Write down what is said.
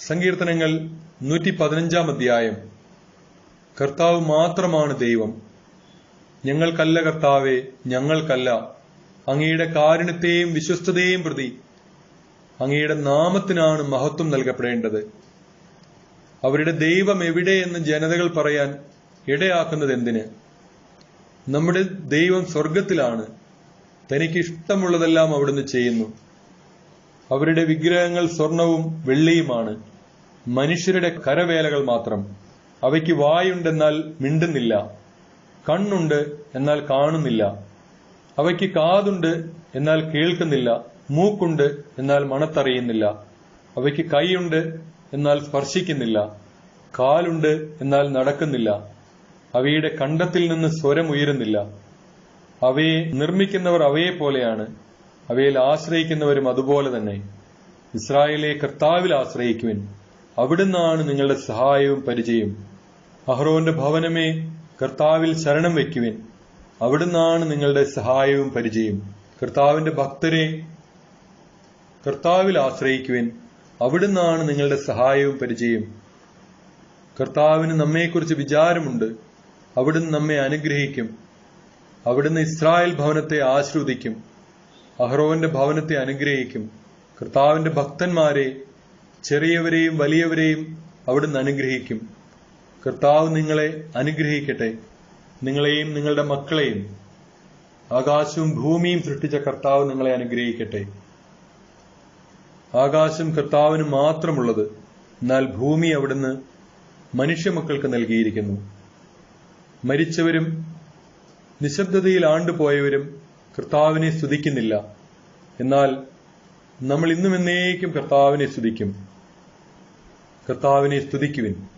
സങ്കീർത്തനങ്ങൾ നൂറ്റി പതിനഞ്ചാം അധ്യായം. കർത്താവ് മാത്രമാണ് ദൈവം. ഞങ്ങൾക്കല്ല കർത്താവെ ഞങ്ങൾക്കല്ല. അങ്ങയുടെ കാരുണ്യത്തെയും വിശ്വസ്തതയെയും പ്രതി അങ്ങയുടെ നാമത്തിനാണ് മഹത്വം നൽകപ്പെടേണ്ടത്. അവരുടെ ദൈവം എവിടെ എന്ന് ജനതകൾ പറയാൻ ഇടയാക്കുന്നത് എന്തിന്? നമ്മുടെ ദൈവം സ്വർഗത്തിലാണ് തനിക്ക് ഇഷ്ടമുള്ളതെല്ലാം അവിടുന്ന് ചെയ്യുന്നു. അവരുടെ വിഗ്രഹങ്ങൾ സ്വർണവും വെള്ളിയുമാണ്. മനുഷ്യരുടെ കരവേലകൾ മാത്രം. അവയ്ക്ക് വായുണ്ടെന്നാൽ മിണ്ടുന്നില്ല. കണ്ണുണ്ട് എന്നാൽ കാണുന്നില്ല. അവയ്ക്ക് കാതുണ്ട് എന്നാൽ കേൾക്കുന്നില്ല. മൂക്കുണ്ട് എന്നാൽ മണത്തറിയുന്നില്ല. അവയ്ക്ക് കൈയുണ്ട് എന്നാൽ സ്പർശിക്കുന്നില്ല. കാലുണ്ട് എന്നാൽ നടക്കുന്നില്ല. അവയുടെ കണ്ടത്തിൽ നിന്ന് സ്വരം ഉയരുന്നില്ല. അവയെ നിർമ്മിക്കുന്നവർ അവയെ പോലെയാണ് അവയിൽ ആശ്രയിക്കുന്നവരും അതുപോലെ തന്നെ. ഇസ്രായേലെ കർത്താവിൽ ആശ്രയിക്കുവിൻ. അവിടുന്നാണ് നിങ്ങളുടെ സഹായവും പരിചയം അഹ്റോന്റെ ഭവനമേ കർത്താവിൽ ശരണം വയ്ക്കുവിൻ. അവിടുന്നാണ് നിങ്ങളുടെ സഹായവും പരിചയം കർത്താവിന്റെ ഭക്തരെ കർത്താവിൽ ആശ്രയിക്കുവിൻ. അവിടുന്നാണ് നിങ്ങളുടെ സഹായവും പരിചയം കർത്താവിന് നമ്മെക്കുറിച്ച് വിചാരമുണ്ട്. അവിടുന്ന് നമ്മെ അനുഗ്രഹിക്കും. അവിടുന്ന് ഇസ്രായേൽ ഭവനത്തെ ആശ്രവദിക്കും അഹ്റോവിന്റെ ഭവനത്തെ അനുഗ്രഹിക്കും. കർത്താവിന്റെ ഭക്തന്മാരെ ചെറിയവരെയും വലിയവരെയും അവിടുന്ന് അനുഗ്രഹിക്കും. കർത്താവ് നിങ്ങളെ അനുഗ്രഹിക്കട്ടെ. നിങ്ങളെയും നിങ്ങളുടെ മക്കളെയും. ആകാശവും ഭൂമിയും സൃഷ്ടിച്ച കർത്താവ് നിങ്ങളെ അനുഗ്രഹിക്കട്ടെ. ആകാശം കർത്താവിന് മാത്രമുള്ളത് എന്നാൽ ഭൂമി അവിടുന്ന് മനുഷ്യമക്കൾക്ക് നൽകിയിരിക്കുന്നു. മരിച്ചവരും നിശബ്ദതയിൽ ആണ്ടുപോയവരും കർത്താവിനെ സ്തുതിക്കുന്നില്ല. എന്നാൽ നമ്മൾ ഇന്നും എന്നേക്കും കർത്താവിനെ സ്തുതിക്കും. കർത്താവിനെ സ്തുതിക്കുവിൻ.